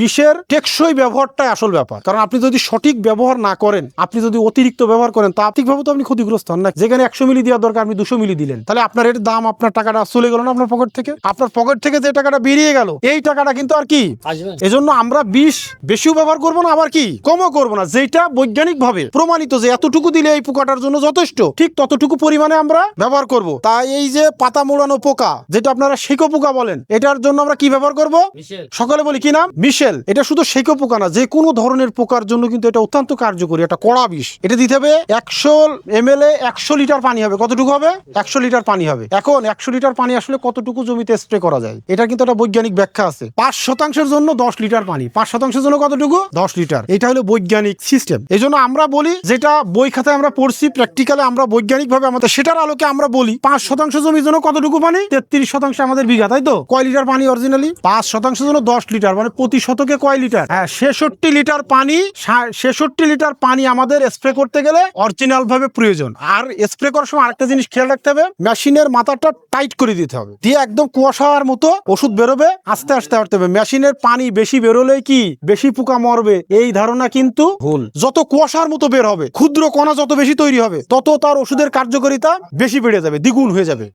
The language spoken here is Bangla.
বিষের টেকসই ব্যবহারটাই আসল ব্যাপার। কারণ আপনি যদি সঠিক ব্যবহার না করেন আপনি যদি অতিরিক্ত ব্যবহার করেন তা আর্থিকভাবে তো আপনি ক্ষতিগ্রস্ত হন না। যেখানে একশো মিলি দেওয়ার দরকার আপনি দুশো মিলি দিলেন। তাহলে আপনার এর দাম আপনার টাকাটা চলে গেল না আপনার পকেট থেকে? আপনার পকেট থেকে যে টাকাটা বেরিয়ে গেল এই টাকাটা কিন্তু আর কি? এজন্য আমরা বিষ বেশিও ব্যবহার করব না আবার কি? কমও করব না। যেটা বৈজ্ঞানিক ভাবে প্রমাণিত যে এতটুকু দিলে এই পোকাটার জন্য যথেষ্ট ঠিক ততটুকু পরিমাণে আমরা ব্যবহার করব। তাই এই যে পাতা মোড়ানো পোকা যেটা আপনারা শেকো পোকা বলেন এটার জন্য আমরা কি ব্যবহার করব? সকলে বলি কি নাম? মিশেল এটা শুধু শেকো পোকা না, যে কোনো ধরনের পোকার জন্য কিন্তু এটা অত্যন্ত কার্যকরী একটা কড়া বিষ। এটা দিতে হবে একশো এম এল এ একশো লিটার পানি হবে। কতটুকু হবে? একশো লিটার পানি হবে। এখন একশো লিটার পানি আসলে কতটুকু জমিতে স্প্রে করা যায়? এটা কিন্তু একটা বৈজ্ঞানিক ব্যাখ্যা আছে। পাঁচ শতাংশের জন্য দশ লিটার পানি। পাঁচ শতাংশের জন্য কতটুকু? দশ লিটার। এটা হলো বৈজ্ঞানিক সিস্টেম এই জন্য আমরা বলি, যেটা বই খাতায় আমরা পড়ছি প্র্যাকটিক্যালে আমরা বৈজ্ঞানিক ভাবে আমাদের সেটার আলোকে আমরা বলি, পাঁচ শতাংশ জমির জন্য কতটুকু পানি? তেত্রিশ শতাংশ আমাদের বিঘা, তাই তো? কয় লিটার পানি অরিজিনালি পাঁচ শতাংশের জন্য দশ লিটার মানে প্রতি শতকে কয় লিটার? হ্যাঁ ছেষট্টি লিটার পানি ছেষট্টি লিটার পানি আমাদের স্প্রে করতে গেলে অরিজিনাল ভাবে প্রয়োজন। আর স্প্রে করার সময় আরেকটা জিনিস খেয়াল রাখতে হবে মেশিনের মাথাটা টাইট করে দিতে হবে। দিয়ে একদম কুয়াশার মতো ওষুধ বেরোবে আস্তে আস্তে হবে। মেশিনের পানি বেশি বেরোলে কি? বেশি পোকা মরবে। এই ধারণা কিন্তু ভুল। যত কুয়াশার মতো বের হবে ক্ষুদ্র কণা যত বেশি তৈরি হবে তত তার ওষুধের কার্যকারিতা বেশি বেড়ে যাবে দ্বিগুণ হয়ে যাবে।